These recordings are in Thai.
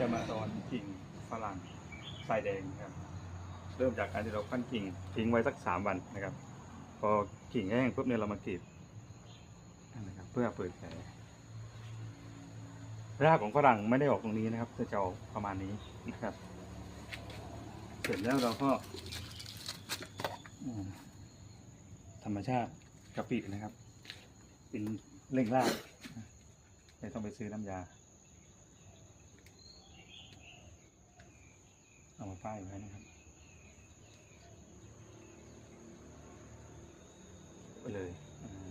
จะมาสอนกิ่งฝรั่งทรายแดงนะครับ เริ่มจากการที่เราขั้นกิ่งทิ้งไว้สักสามวันนะครับ พอกิ่งแห้งปุ๊บเนี่ยเรามากรีดนะครับเพื่อเปิดแผลรากของฝรั่งไม่ได้ออกตรงนี้นะครับจะออกประมาณนี้นะครับ เสร็จแล้วเราก็ธรรมชาติกะปินะครับ เป็นเร่งรากไม่ต้องไปซื้อน้ำยา เอา มาป้ายไว้นะครับไปเลยอ่า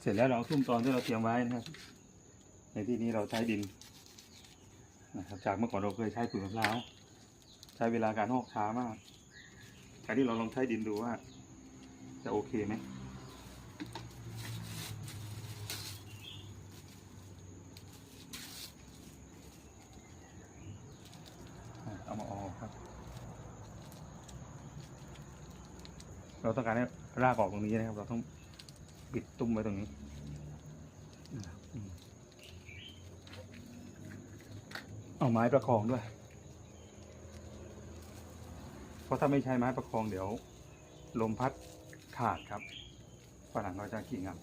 เสร็จแล้วเราทุ่มตอนที่เราเตรียมไว้นะครับ ในที่นี้เราใช้ดินนะครับจากเมื่อก่อนเราเคยใช้ปุ๋ยมะพร้าวใช้เวลาการหอกช้ามากการที่เราลองใช้ดินดูว่า จะโอเคไหมอะ เอามาออกครับ เราต้องการให้รากออกตรงนี้นะครับ เราต้องปิดตุ้มไว้ตรงนี้เอาไม้ประคองด้วย เพราะถ้าไม่ใช้ไม้ประคองเดี๋ยว ลมพัดขาดครับฝรั่งเราจะกิ่งอะ